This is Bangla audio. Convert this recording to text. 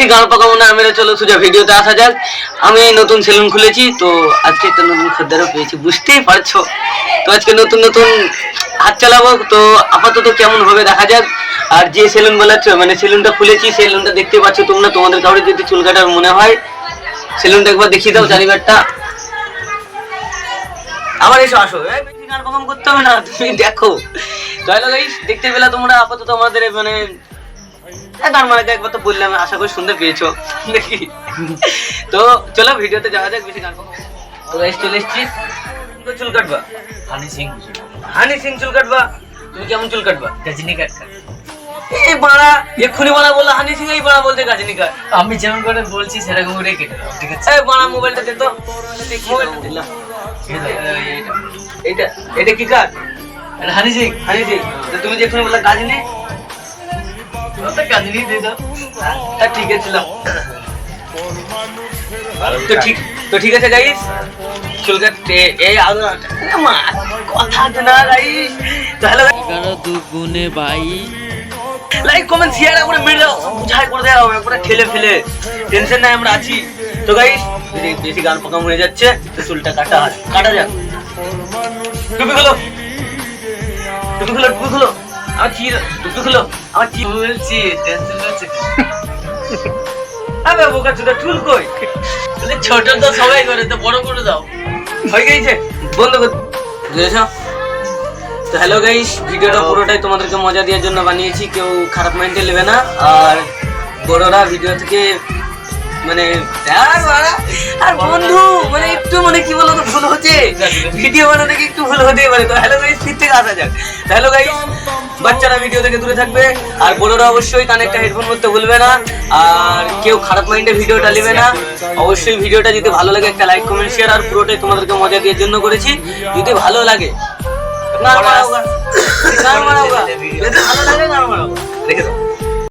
বেশি গান পাকাবো না মেরে চলো সোজা ভিডিওতে আসা যাক। আমি নতুন সেলুন খুলেছি, তো আজকে একটা নতুন খদ্দেরও পেয়েছি, বুঝতেই পারছ। তো আজকে নতুন নতুন হাত চালাবো, তো আপাতত কেমন হবে দেখা যাক। আর যে সেলুন বলাচ্ছ মানে সেলুনটা খুলেছি সেলুনটা দেখতে পাচ্ছ তোমরা, তোমাদের কাউরে যদি চুল কাটার মনে হয় সেলুনটা একবার দেখিয়ে দাও চারিবারটা। আবার এসো, আসো। গান করতে হবে না, তুমি দেখো। তো হ্যালো গাইস দেখতে পেলা তোমরা আপাতত আমাদের মানে হ্যাঁ, গান মারাকে একবার তো বললাম আশা করি শুনতে পেয়েছ। নাকি তো চলো ভিডিওতে যাওয়া যাক বেশি গান তো গাইস চলে এসছি। চুল কাটবা। হানি সিং হানি সিং চুল কাটবা। তুমি কেমন চুল কাটবা? গজনী এই বাড়া এক্ষুনি বাড়া বলল হানি সিং এই বাড়া বলতে গাজনি কাট। আমি যেমন করে বলছি সেরকম করে কেটে দাও ঠিক আছে? এই বাড়া মোবাইলটা দে তো। মোবাইলটা দিলাম এইটা। এটা কি কাট এটা হানি সিং। হানি সিং। তুমি যে এক্ষুনি বললা গাজনি ওটা দিয়ে দাও তা ঠিক আছে ছিলাম তো ঠিক তো ঠিক আছে গাইস চুল এই কথা না গাইস তো দুগুণে বাই। লাইক কমেন্ট শেয়ার করে মেরে দাও। বুঝাই করে দাও একবারে ঠেলে ফেলে। টেনশন নাই আমরা আছি। তো গাইস বেশি গান পাকাম হয়ে যাচ্ছে তো চুলটা কাটা কাটা যাক। টুপি খুলো। টুপি খুলো টুপি খুলো। আমার আমার বলছি টেনশন হচ্ছে আবে বোকা চুদা চুল কই? ছোট তো সবাই করে তো বড় করে দাও। হয়ে গেছে বন্ধ কর। বুঝেছ? তো হ্যালো গাইস ভিডিওটা পুরোটাই তোমাদেরকে মজা দেওয়ার জন্য বানিয়েছি কেউ খারাপ মাইন্ডে নেবে না। আর বড়রা ভিডিও থেকে মানে আর আর বন্ধু মানে একটু মানে কি বলতো ভুল হচ্ছে। ভিডিও বানাতে একটু ভুল হতেই পারে। তো হ্যালো গাইস ফির থেকে আসা যাক। হ্যালো গাইস বাচ্চারা ভিডিও থেকে দূরে থাকবে। আর বোনেরা অবশ্যই কানে একটা হেডফোন করতে ভুলবে না। আর কেউ খারাপ মাইন্ডে ভিডিওটা নেবে না। অবশ্যই ভিডিওটা যদি ভালো লাগে, একটা লাইক কমেন্ট শেয়ার আর পুরোটাই তোমাদেরকে মজা দেওয়ার জন্য করেছি। যদি ভালো লাগে না মারাও গান মারাও রেখে দাও।